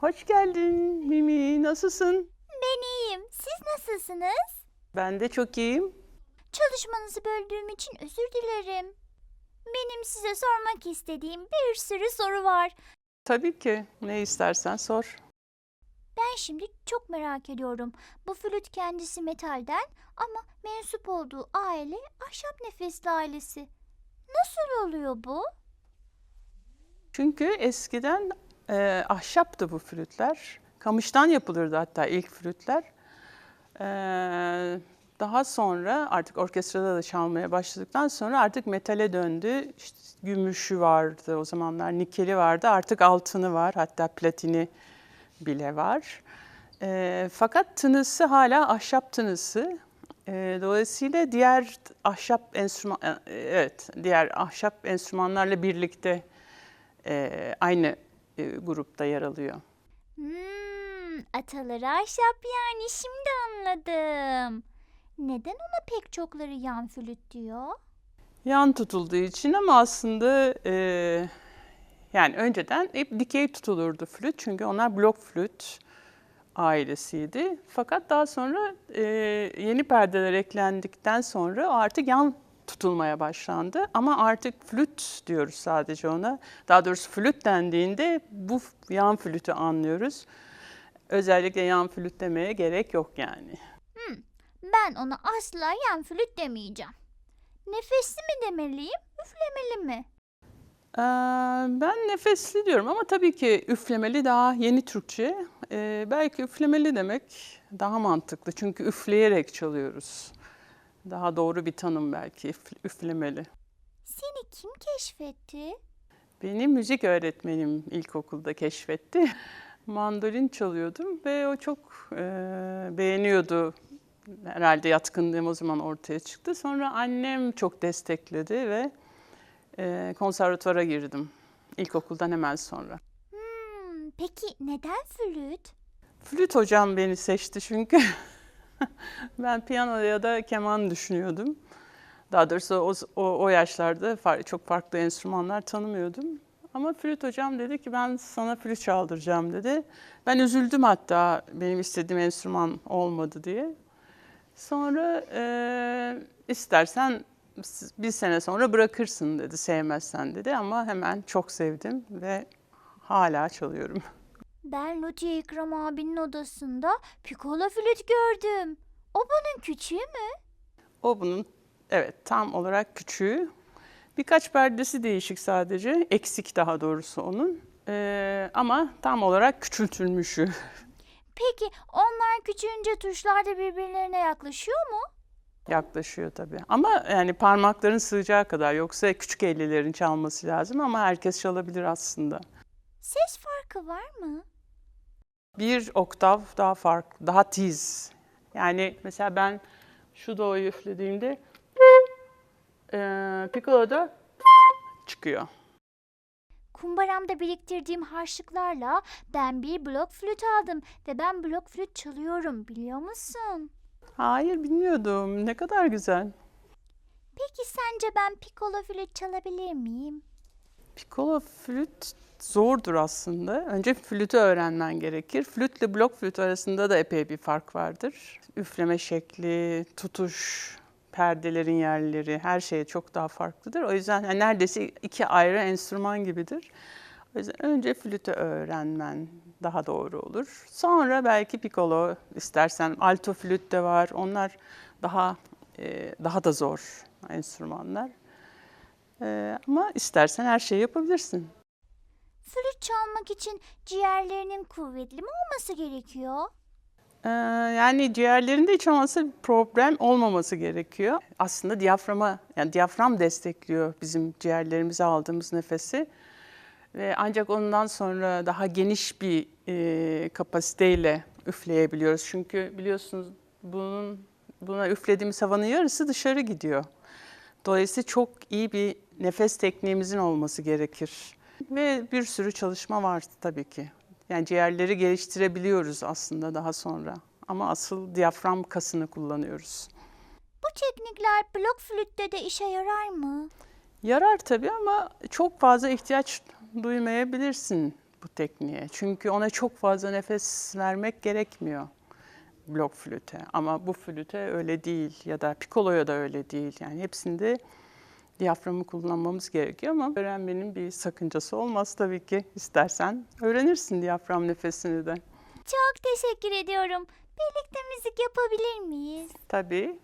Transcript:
Hoş geldin Mimi. Nasılsın? Ben iyiyim. Siz nasılsınız? Ben de çok iyiyim. Çalışmanızı böldüğüm için özür dilerim. Benim size sormak istediğim bir sürü soru var. Tabii ki. Ne istersen sor. Ben şimdi çok merak ediyorum. Bu flüt kendisi metalden ama mensup olduğu aile ahşap nefesli ailesi. Nasıl oluyor bu? Çünkü eskiden e, ahşaptı bu flütler. Kamıştan yapılırdı hatta ilk flütler. E, daha sonra artık orkestrada da çalmaya başladıktan sonra artık metale döndü. İşte gümüşü vardı o zamanlar, nikeli vardı. Artık altını var, hatta platini bile var. E, fakat tınısı hala ahşap tınısı. E, dolayısıyla diğer ahşap enstrüman, e, evet, diğer ahşap enstrümanlarla birlikte e, aynı e, grupta yer alıyor. Hmm, ataları ahşap yani şimdi anladım. Neden ona pek çokları yan flüt diyor? Yan tutulduğu için ama aslında e, yani önceden hep dikey tutulurdu flüt çünkü onlar blok flüt ailesiydi. Fakat daha sonra e, yeni perdeler eklendikten sonra artık yan tutulmaya başlandı. Ama artık flüt diyoruz sadece ona. Daha doğrusu flüt dendiğinde bu yan flütü anlıyoruz. Özellikle yan flüt demeye gerek yok yani. Ben ona asla yan flüt demeyeceğim. Nefesli mi demeliyim, üflemeli mi? Ee, Ben nefesli diyorum ama tabii ki üflemeli daha yeni Türkçe. Ee, belki üflemeli demek daha mantıklı çünkü üfleyerek çalıyoruz. Daha doğru bir tanım belki üf- üflemeli. Seni kim keşfetti? Benim müzik öğretmenim ilkokulda keşfetti. Mandolin çalıyordum ve o çok e, beğeniyordu. Herhalde yatkınlığım o zaman ortaya çıktı. Sonra annem çok destekledi ve e, konservatuvara girdim. İlkokuldan hemen sonra. Hmm, peki neden flüt? Flüt hocam beni seçti çünkü ben piyano ya da keman düşünüyordum. Daha doğrusu o, o, o yaşlarda far- çok farklı enstrümanlar tanımıyordum. Ama flüt hocam dedi ki ben sana flüt çaldıracağım dedi. Ben üzüldüm hatta benim istediğim enstrüman olmadı diye. Sonra eee, istersen bir sene sonra bırakırsın dedi sevmezsen dedi ama hemen çok sevdim ve hala çalıyorum. Ben Lütfiye İkram abinin odasında piccolo flüt gördüm. O bunun küçüğü mü? O bunun evet tam olarak küçüğü. Birkaç perdesi değişik sadece. Eksik daha doğrusu onun. Ee, ama tam olarak küçültülmüşü. Peki onlar küçüğünce tuşlar da birbirlerine yaklaşıyor mu? Yaklaşıyor tabii. Ama yani parmakların sığacağı kadar. Yoksa küçük ellilerin çalması lazım ama herkes çalabilir aslında. Ses farkı var mı? Bir oktav daha farklı, daha tiz. Yani mesela ben şu do'yu üflediğimde eee piccolo'da çıkıyor. Kumbaramda biriktirdiğim harçlıklarla ben bir blok flüt aldım ve ben blok flüt çalıyorum biliyor musun? Hayır bilmiyordum. Ne kadar güzel. Peki sence ben piccolo flüt çalabilir miyim? Piccolo flüt zordur aslında. Önce flütü öğrenmen gerekir. Flütle blok flüt arasında da epey bir fark vardır. Üfleme şekli, tutuş, perdelerin yerleri, her şey çok daha farklıdır. O yüzden yani neredeyse iki ayrı enstrüman gibidir. O yüzden önce flütü öğrenmen daha doğru olur. Sonra belki piccolo istersen alto flüt de var. Onlar daha e, daha da zor enstrümanlar. Ee, ama istersen her şeyi yapabilirsin. Flüt çalmak için ciğerlerinin kuvvetli mi olması gerekiyor? Ee, yani ciğerlerinde hiç olmazsa problem olmaması gerekiyor. Aslında diyaframa, yani diyafram destekliyor bizim ciğerlerimize aldığımız nefesi. Ve ancak ondan sonra daha geniş bir e, kapasiteyle üfleyebiliyoruz. Çünkü biliyorsunuz bunun buna üflediğimiz havanın yarısı dışarı gidiyor. Dolayısıyla çok iyi bir nefes tekniğimizin olması gerekir. Ve bir sürü çalışma var tabii ki. Yani ciğerleri geliştirebiliyoruz aslında daha sonra. Ama asıl diyafram kasını kullanıyoruz. Bu teknikler blok flütte de işe yarar mı? Yarar tabii ama çok fazla ihtiyaç duymayabilirsin bu tekniğe. Çünkü ona çok fazla nefes vermek gerekmiyor blok flüte. Ama bu flüte öyle değil ya da pikoloya da öyle değil. Yani hepsinde diyaframı kullanmamız gerekiyor ama öğrenmenin bir sakıncası olmaz tabii ki. İstersen öğrenirsin diyafram nefesini de. Çok teşekkür ediyorum. Birlikte müzik yapabilir miyiz? Tabii.